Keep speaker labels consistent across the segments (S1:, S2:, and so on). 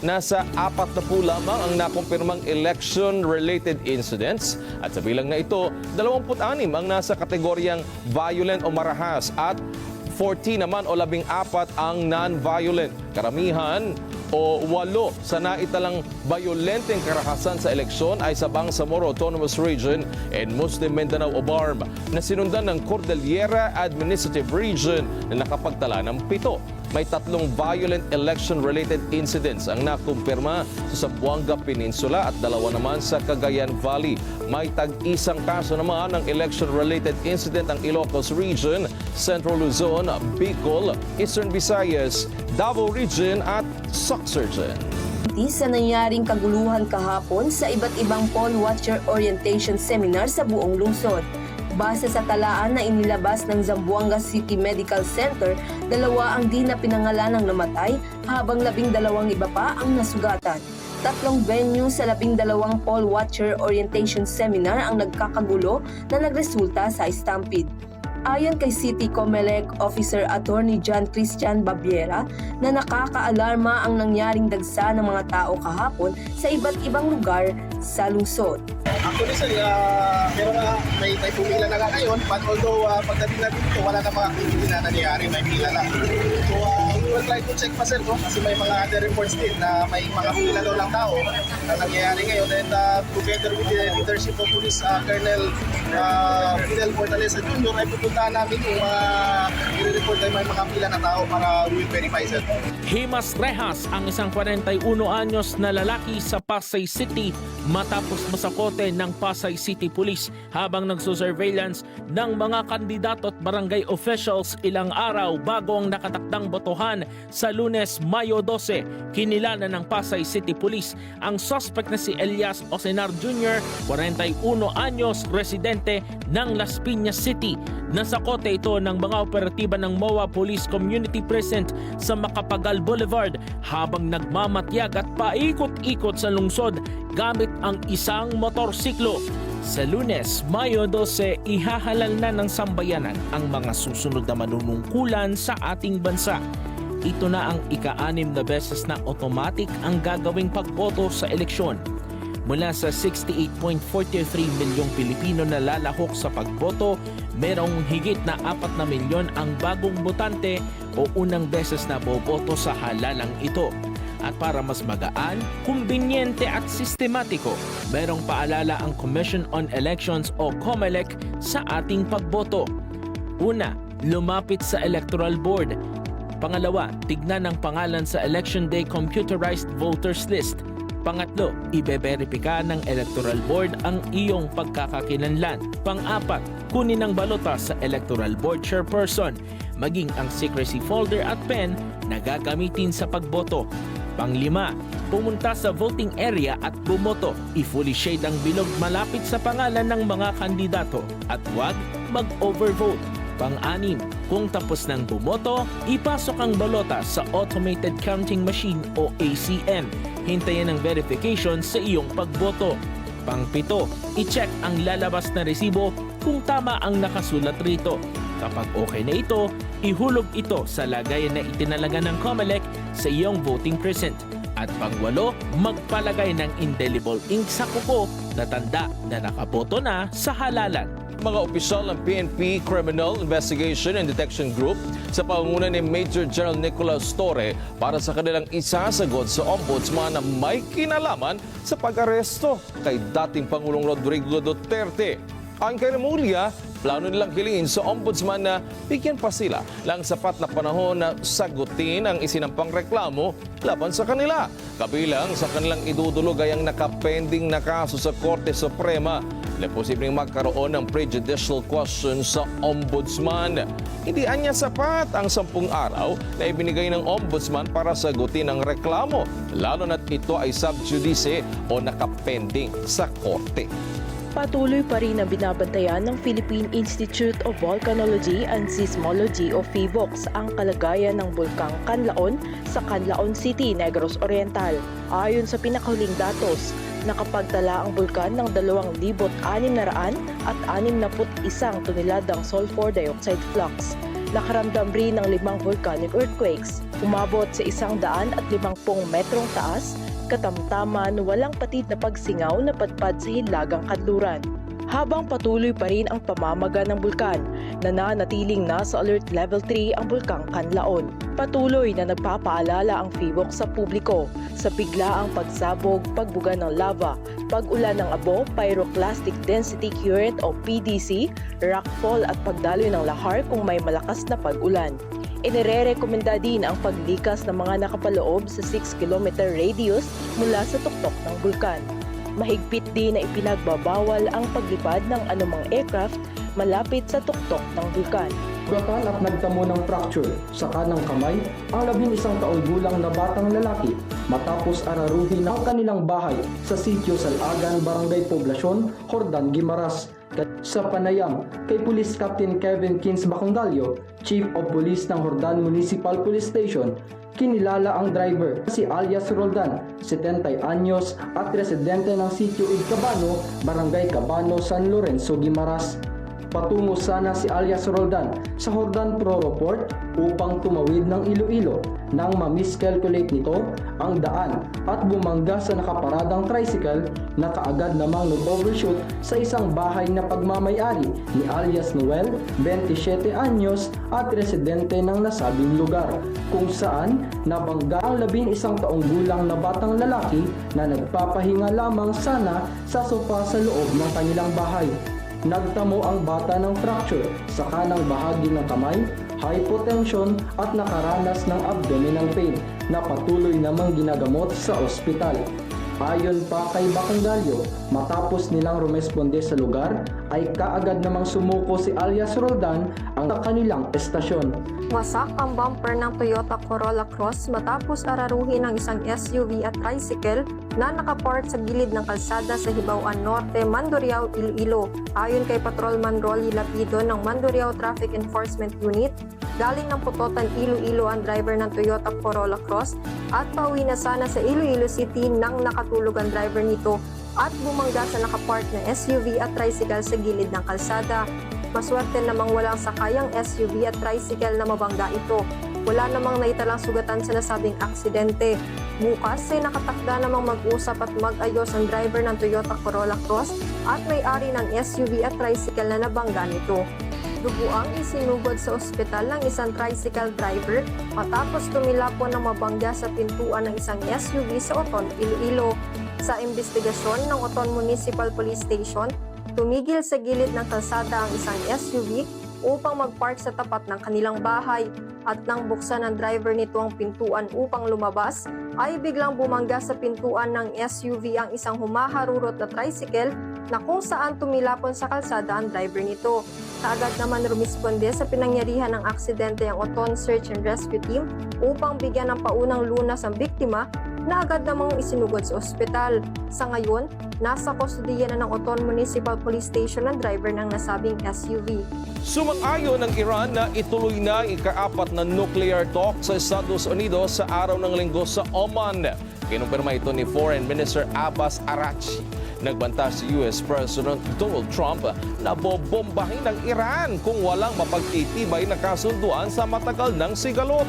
S1: nasa apat na po lamang ang nakumpirmang election-related incidents at sa bilang na ito, 26 ang nasa kategoryang violent o marahas at 40 naman o 14 ang non-violent. Karamihan o walo sa naitalang violenteng karahasan sa eleksyon ay sa Bangsamoro Autonomous Region and Muslim Mindanao o BARM na sinundan ng Cordillera Administrative Region na nakapagtala ng pito. May tatlong violent election-related incidents ang nakumpirma sa Zamboanga Peninsula at dalawa naman sa Cagayan Valley. May tag-isang kaso naman ng election-related incident ang Ilocos Region, Central Luzon, Bicol, Eastern Visayas, Davao Region at Soxurgen.
S2: sa nangyaring kaguluhan kahapon sa iba't ibang poll watcher orientation seminar sa buong lungsod. Base sa talaan na inilabas ng Zamboanga City Medical Center, dalawa ang di na pinangalan ng namatay habang labing dalawang iba pa ang nasugatan. Tatlong venue sa labing dalawang poll watcher orientation seminar ang nagkakagulo na nagresulta sa stampede. Ayon kay City Comelec Officer Attorney John Christian Babiera na nakakaalarma ang nangyaring dagsa ng mga tao kahapon sa iba't ibang lugar sa lungsod.
S3: Actually uh, pero nga may, may pumila na nga ngayon, but although uh, pagdating natin dito, wala na mga activity na nangyayari, may pila na. So uh, we will try to check pa sir, no? kasi may mga other reports din na may mga pila daw ng tao na nangyayari ngayon. And uh, together with the leadership of Police uh, Colonel uh, Fidel Fortaleza Jr. ay pupuntahan namin yung na may mga pila na tao para we will verify sir.
S4: Himas Rehas ang isang 41 anyos na lalaki sa Pasay City matapos masakote ng Pasay City Police habang nagsusurveillance ng mga kandidato at barangay officials ilang araw bago ang nakatakdang botohan sa lunes Mayo 12. Kinilala ng Pasay City Police ang suspect na si Elias Osenar Jr., 41 anyos, residente ng Las Piñas City. Nasakote ito ng mga operatiba ng MOA Police Community Present sa Macapagal Boulevard habang nagmamatyag at paikot-ikot sa lungsod gamit ang isang motorsiklo. Sa lunes, Mayo 12, ihahalal na ng sambayanan ang mga susunod na manunungkulan sa ating bansa. Ito na ang ika-anim na beses na automatic ang gagawing pagboto sa eleksyon. Mula sa 68.43 milyong Pilipino na lalahok sa pagboto, merong higit na 4 na milyon ang bagong botante o unang beses na boboto sa halalang ito. At para mas magaan, kumbinyente at sistematiko, merong paalala ang Commission on Elections o COMELEC sa ating pagboto. Una, lumapit sa Electoral Board. Pangalawa, tignan ang pangalan sa Election Day Computerized Voters List. Pangatlo, ibeberipika ng Electoral Board ang iyong pagkakakilanlan. Pang-apat, kunin ang balota sa Electoral Board Chairperson, maging ang secrecy folder at pen na gagamitin sa pagboto. Panglima, pumunta sa voting area at bumoto. I-fully shade ang bilog malapit sa pangalan ng mga kandidato at huwag mag-overvote. Pang-anim, kung tapos ng bumoto, ipasok ang balota sa Automated Counting Machine o ACM. Hintayin ang verification sa iyong pagboto. Pang-pito, i-check ang lalabas na resibo kung tama ang nakasulat rito. Kapag okay na ito, ihulog ito sa lagayan na itinalaga ng COMELEC sa iyong voting precinct. At pangwalo, magpalagay ng indelible ink sa kuko na tanda na nakaboto na sa halalan.
S1: Mga opisyal ng PNP Criminal Investigation and Detection Group sa pangunguna ni Major General Nicolas Torre para sa kanilang isasagot sa ombudsman na may kinalaman sa pag-aresto kay dating Pangulong Rodrigo Duterte. Ang kay Remulla, plano nilang hilingin sa ombudsman na bigyan pa sila lang sapat na panahon na sagutin ang isinampang reklamo laban sa kanila. Kabilang sa kanilang idudulog ay ang nakapending na kaso sa Korte Suprema na posibleng magkaroon ng prejudicial question sa ombudsman. Hindi anya sapat ang sampung araw na ibinigay ng ombudsman para sagutin ang reklamo, lalo na't ito ay sub judice o nakapending sa korte.
S5: Patuloy pa rin ang binabantayan ng Philippine Institute of Volcanology and Seismology o PHIVOLCS ang kalagayan ng bulkang Canlaon sa Canlaon City, Negros Oriental. Ayon sa pinakahuling datos, nakapagtala ang bulkan ng 2,600 at 61 toneladang sulfur dioxide flux. Nakaramdam rin ng limang volcanic earthquakes. Umabot sa isang daan at limangpong metrong taas, katamtaman walang patid na pagsingaw na padpad sa hilagang kadluran. Habang patuloy pa rin ang pamamaga ng bulkan, nananatiling nasa alert level 3 ang bulkang Kanlaon. Patuloy na nagpapaalala ang FIVOC sa publiko sa biglaang pagsabog, pagbuga ng lava, pag-ulan ng abo, pyroclastic density current o PDC, rockfall at pagdaloy ng lahar kung may malakas na pag-ulan. Inirerekomenda din ang paglikas ng mga nakapaloob sa 6 km radius mula sa tuktok ng bulkan. Mahigpit din na ipinagbabawal ang paglipad ng anumang aircraft malapit sa tuktok ng bulkan.
S6: Gatan at nagtamo ng fracture sa kanang kamay ang labing isang taong gulang na batang lalaki matapos araruhin ang kanilang bahay sa sitio Salagan, Barangay Poblasyon, Hordan, Gimaras. Sa panayam kay Police Captain Kevin Kins Bacondalio, Chief of Police ng Hordan Municipal Police Station, kinilala ang driver si alias Roldan, 70 anyos at residente ng sitio Igcabano, Barangay Cabano, San Lorenzo, Gimaras. Patungo sana si alias Roldan sa Hordan Pro Report upang tumawid ng Iloilo nang ma-miscalculate nito ang daan at bumangga sa nakaparadang tricycle na kaagad namang nag-overshoot sa isang bahay na pagmamayari ni alias Noel, 27 anyos at residente ng nasabing lugar kung saan nabangga ang labing isang taong gulang na batang lalaki na nagpapahinga lamang sana sa sopa sa loob ng kanilang bahay. Nagtamo ang bata ng fracture sa kanang bahagi ng kamay, hypotension at nakaranas ng abdominal pain na patuloy namang ginagamot sa ospital. Ayon pa kay Bacangalio, matapos nilang rumesponde sa lugar, ay kaagad namang sumuko si alias Roldan ang kanilang estasyon.
S7: Wasak ang bumper ng Toyota Corolla Cross matapos araruhin ng isang SUV at tricycle na nakapark sa gilid ng kalsada sa Hibauan Norte, Mandurriao, Iloilo. Ayon kay Patrolman Rolly Lapido ng Mandurriao Traffic Enforcement Unit, galing ng Putotan, Iloilo ang driver ng Toyota Corolla Cross at pauwi na sana sa Iloilo City nang nakatulog ang driver nito at bumangga sa nakapark na SUV at tricycle sa gilid ng kalsada. Maswerte namang walang sakayang SUV at tricycle na mabangga ito. Wala namang naitalang sugatan sa nasabing aksidente. Bukas ay nakatakda namang mag-usap at mag-ayos ang driver ng Toyota Corolla Cross at may-ari ng SUV at tricycle na nabangga nito. Duguang isinugod sa ospital ng isang tricycle driver matapos tumilapon ng mabangga sa pintuan ng isang SUV sa Oton, Iloilo. Sa investigasyon ng Oton Municipal Police Station, tumigil sa gilid ng kalsada ang isang SUV upang mag-park sa tapat ng kanilang bahay at nang buksan ng driver nito ang pintuan upang lumabas, ay biglang bumangga sa pintuan ng SUV ang isang humaharurot na tricycle na kung saan tumilapon sa kalsada ang driver nito. Kaagad naman rumisponde sa pinangyarihan ng aksidente ang Oton Search and Rescue Team upang bigyan ng paunang lunas ang biktima na agad namang isinugod sa ospital. Sa ngayon, nasa kustodiya na ng Oton Municipal Police Station ang driver ng nasabing SUV.
S1: Sumang-ayon ng Iran na ituloy na ikaapat na nuclear talk sa Estados Unidos sa araw ng linggo sa Oman. Kinumpirma ito ni Foreign Minister Abbas Arachi. Nagbanta si US President Donald Trump na bobombahin ng Iran kung walang mapagtitibay na kasunduan sa matagal ng sigalot.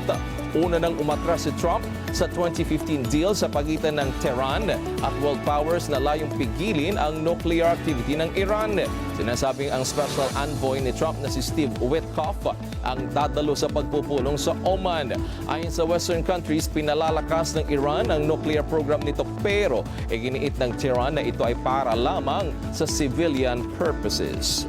S1: Una nang umatras si Trump sa 2015 deal sa pagitan ng Tehran at world powers na layong pigilin ang nuclear activity ng Iran. Sinasabing ang special envoy ni Trump na si Steve Witkoff ang dadalo sa pagpupulong sa Oman. Ayon sa Western countries, pinalalakas ng Iran ang nuclear program nito pero iginiit ng Tehran na ito ay para lamang sa civilian purposes.